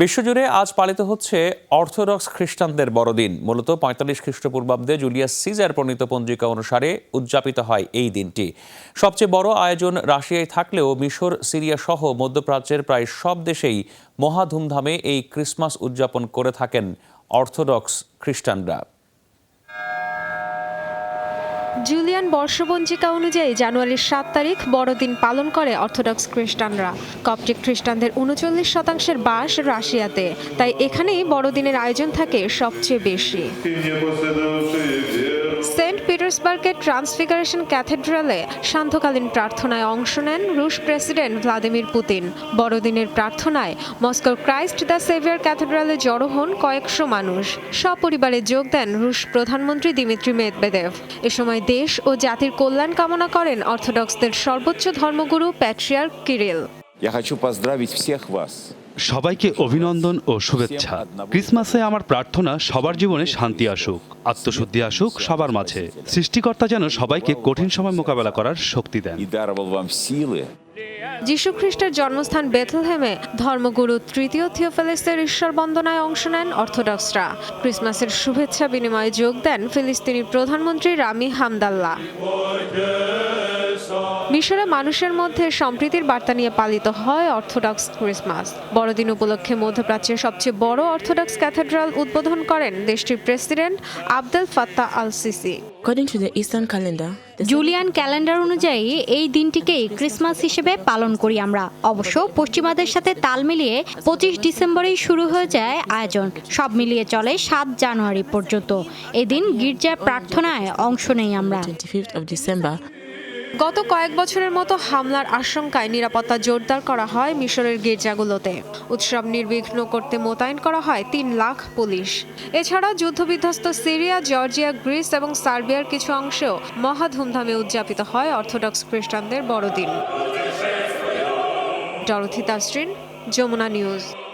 বিশ্বজুড়ে আজ পালিত হচ্ছে অর্থোডক্স খ্রিস্টানদের বড়দিন। মূলত পঁয়তাল্লিশ খ্রিস্টপূর্বাব্দে জুলিয়াস সিজার প্রণীত পঞ্জিকা অনুসারে উদযাপিত হয় এই দিনটি। সবচেয়ে বড় আয়োজন রাশিয়ায় থাকলেও মিশর, সিরিয়া সহ মধ্যপ্রাচ্যের প্রায় সব দেশেই মহা ধুমধামে এই ক্রিসমাস উদযাপন করে থাকেন অর্থোডক্স খ্রিস্টানরা। জুলিয়ান বর্ষপঞ্জিকা অনুযায়ী জানুয়ারির সাত তারিখ বড়দিন পালন করে অর্থোডক্স খ্রিস্টানরা। কপটিক খ্রিস্টানদের উনচল্লিশ শতাংশের বাস রাশিয়াতে। তাই এখানেই বড়দিনের আয়োজন থাকে সবচেয়ে বেশি। পিটার্সবার্গের ট্রান্সফিগারেশন ক্যাথেড্রালে সান্ধ্যকালীন প্রার্থনায় অংশ নেন রুশ প্রেসিডেন্ট ভ্লাদিমির পুতিন। বড়দিনের প্রার্থনায় মস্কোর ক্রাইস্ট দ্য সেভিয়ার ক্যাথেড্রালে জড়ো হন কয়েকশো মানুষ। সপরিবারে যোগ দেন রুশ প্রধানমন্ত্রী দিমিত্রি মেদবেদেভ। এ সময় দেশ ও জাতির কল্যাণ কামনা করেন অর্থোডক্সদের সর্বোচ্চ ধর্মগুরু প্যাট্রিয়ার কিরিল। সবাইকে অভিনন্দন ও শুভেচ্ছা। ক্রিসমাসে আমার প্রার্থনা সবার জীবনে শান্তি আসুক আত্মশুদ্ধি আসুক সবার মাঝে। সৃষ্টিকর্তা যেন সবাইকে কঠিন সময় মোকাবেলা করার শক্তি দেন। যীশু খ্রিস্টের জন্মস্থান বেথলহেমে ধর্মগুরু তৃতীয় থিওফেলিসের ঈশ্বর বন্দনায় অংশ নেন অর্থোডক্সরা। ক্রিসমাসের শুভেচ্ছা বিনিময়ে যোগ দেন ফিলিস্তিনি প্রধানমন্ত্রী রামি হামদাল্লাহ। মিশরে মানুষের মধ্যে সম্প্রীতির বার্তা নিয়ে পালিত হয় অর্থোডক্স ক্রিসমাস। বড়দিন উপলক্ষে মধ্যপ্রাচ্যের সবচেয়ে বড় অর্থোডক্স ক্যাথেড্রাল উদ্বোধন করেন দেশটির president Abdel Fattah al Sisi Julian calendar অনুযায়ী এই দিনটিকেই ক্রিসমাস হিসেবে পালন করি আমরা। অবশ্য পশ্চিমাদের সাথে তাল মিলিয়ে পঁচিশ ডিসেম্বরেই শুরু হয়ে যায় আয়োজন। সব মিলিয়ে চলে সাত জানুয়ারি পর্যন্ত। এদিন গির্জার প্রার্থনায় অংশ নেই আমরা। 25th of December, গত কয়েক বছরের মতো হামলার আশঙ্কায় নিরাপত্তা জোরদার করা হয় মিশরের গির্জাগুলোতে। উৎসব নির্বিঘ্ন করতে মোতায়েন করা হয় তিন লাখ পুলিশ। এছাড়া যুদ্ধবিধ্বস্ত সিরিয়া, জর্জিয়া, গ্রিস এবং সার্বিয়ার কিছু অংশেও মহা ধুমধামে উদযাপিত হয় অর্থোডক্স খ্রিস্টানদের বড়দিন। Dorothy Tasrin, Jamuna news.